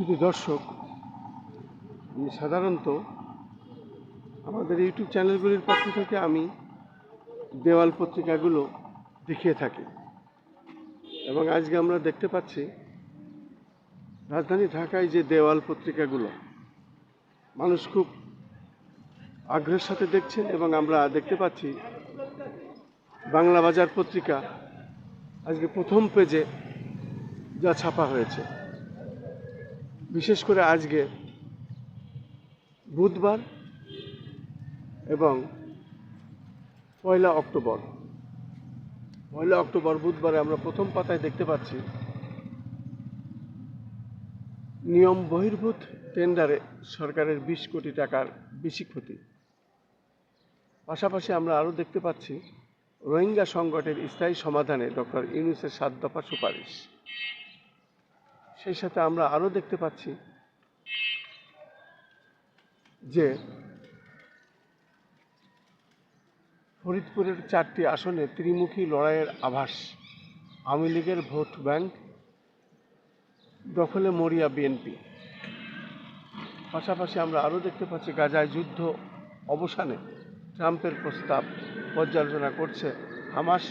শুধু দর্শক আমি সাধারণত আমাদের ইউটিউব চ্যানেলগুলির পক্ষ থেকে আমি দেওয়াল পত্রিকাগুলো দেখিয়ে থাকি এবং আজকে আমরা দেখতে পাচ্ছি রাজধানী ঢাকায় যে দেওয়াল পত্রিকাগুলো, মানুষ খুব আগ্রহের সাথে দেখছেন এবং আমরা দেখতে পাচ্ছি বাংলা বাজার পত্রিকা আজকে প্রথম পেজে যা ছাপা হয়েছে। বিশেষ করে আজকে বুধবার এবং পয়লা অক্টোবর। পয়লা অক্টোবর বুধবারে আমরা প্রথম পাতায় দেখতে পাচ্ছি নিয়ম বহির্ভূত টেন্ডারে সরকারের বিশ কোটি টাকার বেশি ক্ষতি। পাশাপাশি আমরা আরও দেখতে পাচ্ছি রোহিঙ্গা সংকটের স্থায়ী সমাধানে ডক্টর ইউনুসের সাত দফা সুপারিশ। সেই সাথে আমরা আরও দেখতে পাচ্ছি যে ফরিদপুরের চারটি আসনে ত্রিমুখী লড়াইয়ের আভাস। আওয়ামী লীগের ভোট ব্যাংক দখলে মরিয়া বিএনপি। পাশাপাশি আমরা আরও দেখতে পাচ্ছি গাজায় যুদ্ধ অবসানে ট্রাম্পের প্রস্তাব পর্যালোচনা করছে হামাস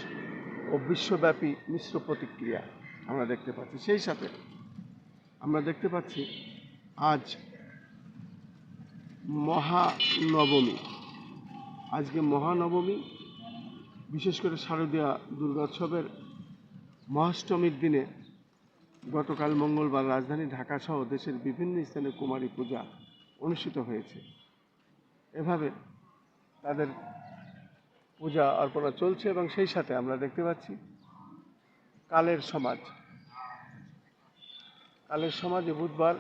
ও বিশ্বব্যাপী মিশ্র প্রতিক্রিয়া আমরা দেখতে পাচ্ছি। সেই সাথে আমরা দেখতে পাচ্ছি আজ মহানবমী। আজকে মহানবমী, বিশেষ করে শারদীয়া দুর্গোৎসবের মহাষ্টমীর দিনে গতকাল মঙ্গলবার রাজধানী ঢাকা সহ দেশের বিভিন্ন স্থানে কুমারী পূজা অনুষ্ঠিত হয়েছে। এভাবে তাদের পূজা অর্পণা চলছে এবং সেই সাথে আমরা দেখতে পাচ্ছি কালের সমাজ। কালের সমাজে বুধবার,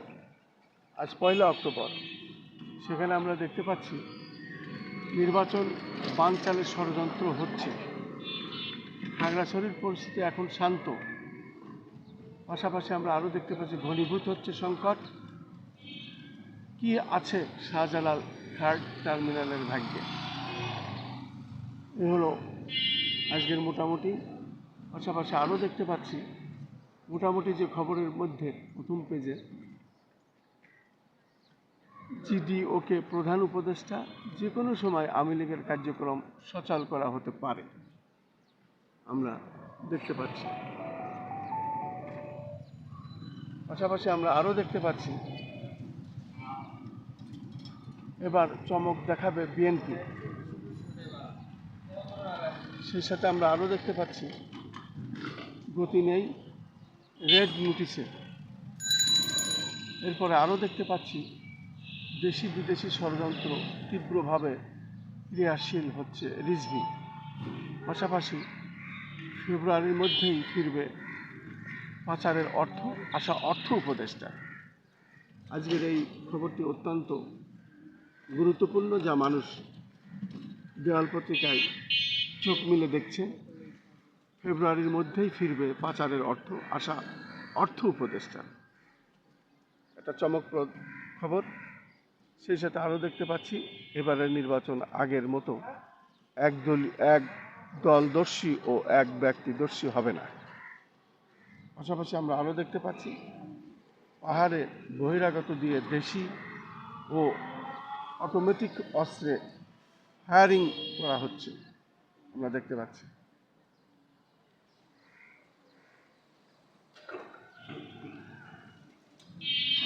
আজ পয়লা অক্টোবর। সেখানে আমরা দেখতে পাচ্ছি, নির্বাচন বানচালের ষড়যন্ত্র হচ্ছে। খাগড়াছড়ির পরিস্থিতি এখন শান্ত। পাশাপাশি আমরা আরও দেখতে পাচ্ছি, ঘনীভূত হচ্ছে সংকট। কি আছে শাহজালাল থার্ড টার্মিনালের ভাগ্যে? এ হলো আজকের মোটামুটি। পাশাপাশি আরও দেখতে পাচ্ছি মোটামুটি যে খবরের মধ্যে প্রথম পেজে জিডি ওকে প্রধান উপদেষ্টা যে কোনো সময় আওয়ামী লীগের কার্যক্রম সচল করা হতে পারে। আমরা দেখতে পাচ্ছি। পাশাপাশি আমরা আরও দেখতে পাচ্ছি, এবার চমক দেখাবে বিএনপি। সেই সাথে আমরা আরও দেখতে পাচ্ছি, গতি নেই। রেড নোটিশে। এরপরে আরও দেখতে পাচ্ছি, দেশি বিদেশি ষড়যন্ত্র তীব্রভাবে ক্রিয়াশীল হচ্ছে রিজভি। পাশাপাশি ফেব্রুয়ারির মধ্যেই ফিরবে পাচারের অর্থ আসা অর্থ উপদেষ্টা। আজকের এই খবরটি অত্যন্ত গুরুত্বপূর্ণ, যা মানুষ দেওয়াল পত্রিকায় চোখ মিলে দেখছে। ফেব্রুয়ারির মধ্যেই ফিরবে পাচারের অর্থ আসা অর্থ উপদেষ্টা। একটা চমকপ্রদ খবর, সেই সাথে আরও দেখতে পাচ্ছি, এবারের নির্বাচন আগের মতো এক দল এক দলদর্শী ও এক ব্যক্তিদর্শী হবে না। পাশাপাশি আমরা আরও দেখতে পাচ্ছি, পাহাড়ে বহিরাগত দিয়ে দেশি ও অটোমেটিক অস্ত্রে ফায়ারিং করা হচ্ছে, আমরা দেখতে পাচ্ছি।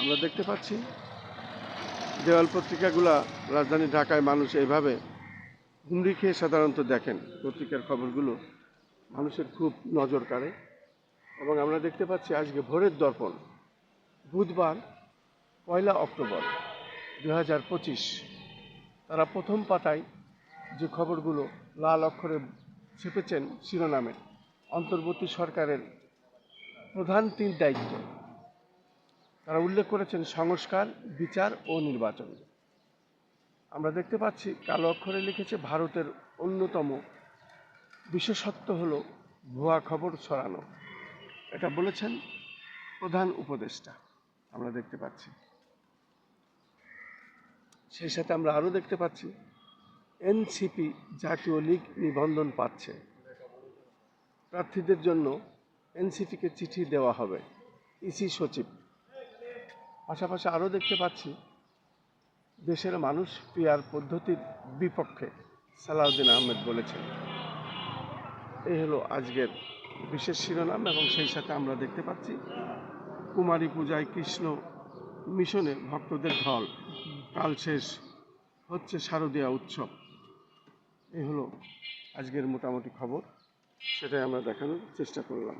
আমরা দেখতে পাচ্ছি, দেওয়াল পত্রিকাগুলা রাজধানী ঢাকায় মানুষ এইভাবে হুমড়ি খেয়ে সাধারণত দেখেন। পত্রিকার খবরগুলো মানুষের খুব নজর কাড়ে। এবং আমরা দেখতে পাচ্ছি আজকে ভোরের দর্পণ, বুধবার, পয়লা অক্টোবর দু হাজার পঁচিশ। তারা প্রথম পাতায় যে খবরগুলো লাল অক্ষরে ছেপেছেন শিরোনামে, অন্তর্বর্তী সরকারের প্রধান তিন দায়িত্ব। তারা উল্লেখ করেছেন সংস্কার, বিচার ও নির্বাচন। আমরা দেখতে পাচ্ছি, কালো অক্ষরে লিখেছে, ভারতের অন্যতম বিশেষত্ব হল ভুয়া খবর ছড়ানো। এটা বলেছেন প্রধান উপদেষ্টা, আমরা দেখতে পাচ্ছি। সেই সাথে আমরা আরও দেখতে পাচ্ছি, এনসিপি জাতীয় লীগ নিবন্ধন পাচ্ছে। প্রার্থীদের জন্য এনসিপিকে চিঠি দেওয়া হবে। ইসি সচিব পাশাপাশি আরও দেখতে পাচ্ছি, দেশের মানুষ পিয়ার পদ্ধতির বিপক্ষে সালাউদ্দিন আহমেদ বলেছেন। এই হলো আজকের বিশেষ শিরোনাম এবং সেই সাথে আমরা দেখতে পাচ্ছি, কুমারী পূজায় কৃষ্ণ মিশনে ভক্তদের ঢল। কাল শেষ হচ্ছে শারদীয়া উৎসব। এই হলো আজকের মোটামুটি খবর। সেটাই আমরা দেখানোর চেষ্টা করলাম।